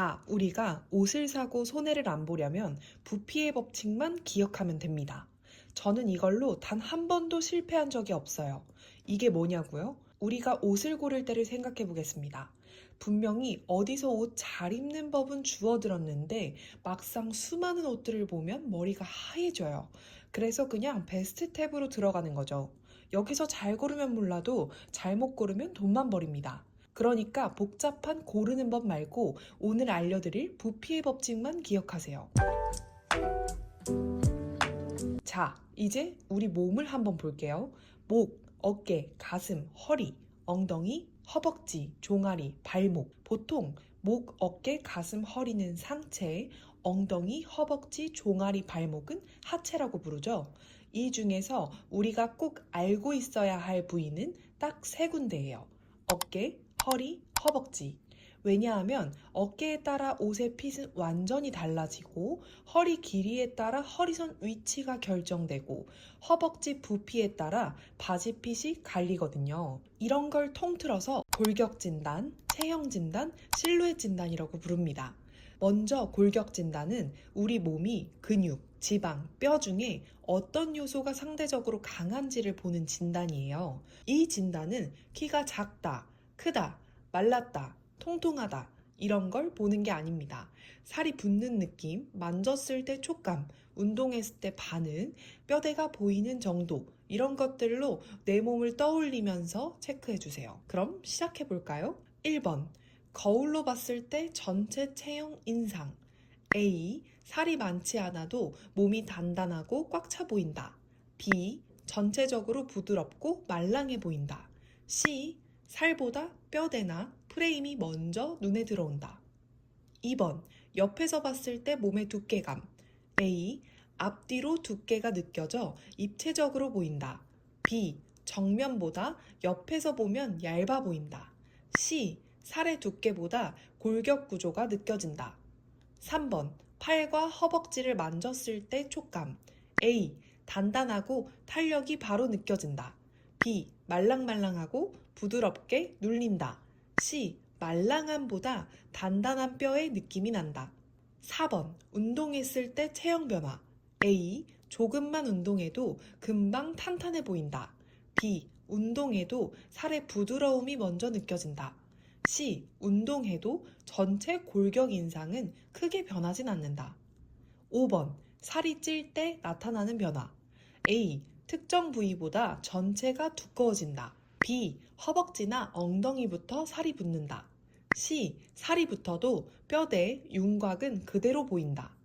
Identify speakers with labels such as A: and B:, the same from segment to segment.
A: 자, 우리가 옷을 사고 손해를 안 보려면 부피의 법칙만 기억하면 됩니다. 저는 이걸로 단 한 번도 실패한 적이 없어요. 이게 뭐냐고요? 우리가 옷을 고를 때를 생각해 보겠습니다. 분명히 어디서 옷 잘 입는 법은 주워 들었는데 막상 수많은 옷들을 보면 머리가 하얘져요. 그래서 그냥 베스트 탭으로 들어가는 거죠. 여기서 잘 고르면 몰라도 잘못 고르면 돈만 버립니다. 그러니까 복잡한 고르는 법 말고 오늘 알려드릴 부피의 법칙만 기억하세요. 자, 이제 우리 몸을 한번 볼게요. 목, 어깨, 가슴, 허리, 엉덩이, 허벅지, 종아리, 발목. 보통 목, 어깨, 가슴, 허리는 상체, 엉덩이, 허벅지, 종아리, 발목은 하체라고 부르죠. 이 중에서 우리가 꼭 알고 있어야 할 부위는 딱 세 군데예요. 어깨, 허리, 허벅지. 왜냐하면 어깨에 따라 옷의 핏은 완전히 달라지고 허리 길이에 따라 허리선 위치가 결정되고 허벅지 부피에 따라 바지 핏이 갈리거든요. 이런 걸 통틀어서 골격 진단, 체형 진단, 실루엣 진단이라고 부릅니다. 먼저 골격 진단은 우리 몸이 근육, 지방, 뼈 중에 어떤 요소가 상대적으로 강한지를 보는 진단이에요. 이 진단은 키가 작다, 크다, 말랐다, 통통하다, 이런 걸 보는 게 아닙니다. 살이 붙는 느낌, 만졌을 때 촉감, 운동했을 때 반응, 뼈대가 보이는 정도, 이런 것들로 내 몸을 떠올리면서 체크해 주세요. 그럼 시작해 볼까요? 1번. 거울로 봤을 때 전체 체형 인상. A. 살이 많지 않아도 몸이 단단하고 꽉 차 보인다. B. 전체적으로 부드럽고 말랑해 보인다. C. 살보다 뼈대나 프레임이 먼저 눈에 들어온다. 2번. 옆에서 봤을 때 몸의 두께감. A. 앞뒤로 두께가 느껴져 입체적으로 보인다. B. 정면보다 옆에서 보면 얇아 보인다. C. 살의 두께보다 골격 구조가 느껴진다. 3번. 팔과 허벅지를 만졌을 때 촉감. A. 단단하고 탄력이 바로 느껴진다. B. 말랑말랑하고 부드럽게 눌린다. C. 말랑함보다 단단한 뼈의 느낌이 난다. 4번. 운동했을 때 체형 변화. A. 조금만 운동해도 금방 탄탄해 보인다. B. 운동해도 살의 부드러움이 먼저 느껴진다. C. 운동해도 전체 골격 인상은 크게 변하진 않는다. 5번. 살이 찔 때 나타나는 변화. A. 특정 부위보다 전체가 두꺼워진다. B. 허벅지나 엉덩이부터 살이 붙는다. C. 살이 붙어도 뼈대, 윤곽은 그대로 보인다.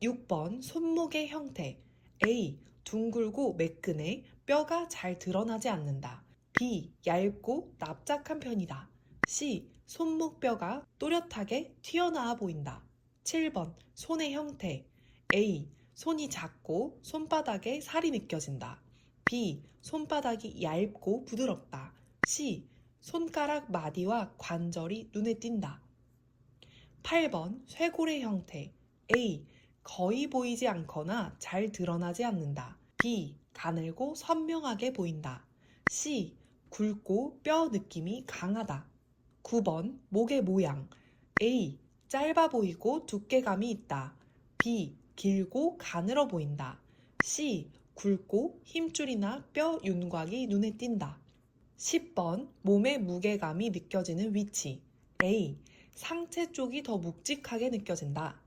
A: 6번. 손목의 형태. A. 둥글고 매끈해 뼈가 잘 드러나지 않는다. B. 얇고 납작한 편이다. C. 손목뼈가 또렷하게 튀어나와 보인다. 7번. 손의 형태. A. 손이 작고 손바닥에 살이 느껴진다. B. 손바닥이 얇고 부드럽다. C. 손가락 마디와 관절이 눈에 띈다. 8번. 쇄골의 형태. A. 거의 보이지 않거나 잘 드러나지 않는다. B. 가늘고 선명하게 보인다. C. 굵고 뼈 느낌이 강하다. 9번. 목의 모양. A. 짧아 보이고 두께감이 있다. B. 길고 가늘어 보인다. C. 굵고 힘줄이나 뼈 윤곽이 눈에 띈다. 10번. 몸의 무게감이 느껴지는 위치. A. 상체 쪽이 더 묵직하게 느껴진다.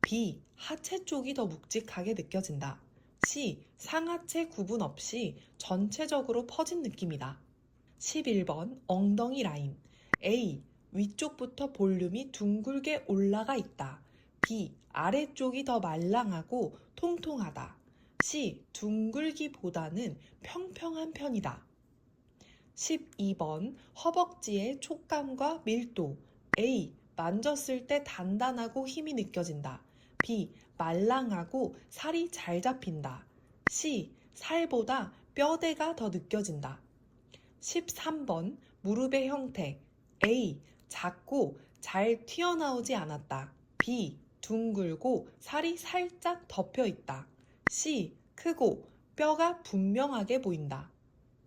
A: B. 하체 쪽이 더 묵직하게 느껴진다. C. 상하체 구분 없이 전체적으로 퍼진 느낌이다. 11번. 엉덩이 라인. A. 위쪽부터 볼륨이 둥글게 올라가 있다. B. 아래쪽이 더 말랑하고 통통하다. C. 둥글기보다는 평평한 편이다. 12번. 허벅지의 촉감과 밀도. A. 만졌을 때 단단하고 힘이 느껴진다. B. 말랑하고 살이 잘 잡힌다. C. 살보다 뼈대가 더 느껴진다. 13번. 무릎의 형태. A. 작고 잘 튀어나오지 않았다. B. 둥글고 살이 살짝 덮여 있다. C. 크고 뼈가 분명하게 보인다.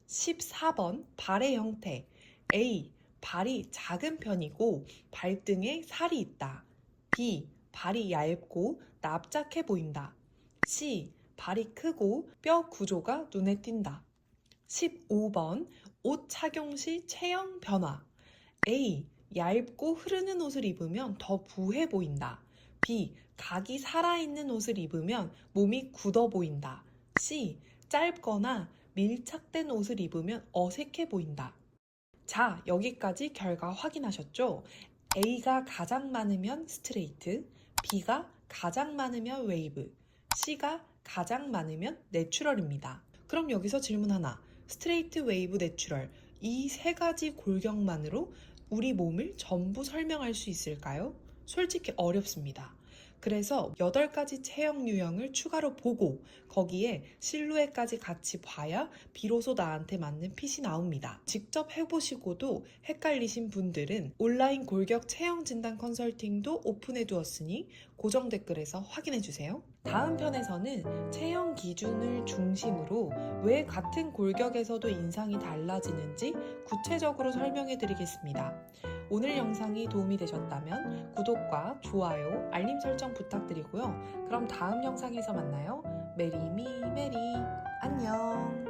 A: 14번 발의 형태 A. 발이 작은 편이고 발등에 살이 있다. B. 발이 얇고 납작해 보인다. C. 발이 크고 뼈 구조가 눈에 띈다. 15번 옷 착용 시 체형 변화. A. 얇고 흐르는 옷을 입으면 더 부해 보인다. B. 각이 살아있는 옷을 입으면 몸이 굳어 보인다. C. 짧거나 밀착된 옷을 입으면 어색해 보인다. 자, 여기까지 결과 확인하셨죠? A가 가장 많으면 스트레이트, B가 가장 많으면 웨이브, C가 가장 많으면 내추럴입니다. 그럼 여기서 질문 하나. 스트레이트, 웨이브, 내추럴. 이 세 가지 골격만으로 우리 몸을 전부 설명할 수 있을까요? 솔직히 어렵습니다. 그래서 8가지 체형 유형을 추가로 보고 거기에 실루엣까지 같이 봐야 비로소 나한테 맞는 핏이 나옵니다. 직접 해보시고도 헷갈리신 분들은 온라인 골격 체형 진단 컨설팅도 오픈해 두었으니 고정 댓글에서 확인해 주세요. 다음 편에서는 체형 기준을 중심으로 왜 같은 골격에서도 인상이 달라지는지 구체적으로 설명해 드리겠습니다. 오늘 영상이 도움이 되셨다면 구독과 좋아요, 알림 설정 부탁드리고요. 그럼 다음 영상에서 만나요. 메리미 메리 안녕.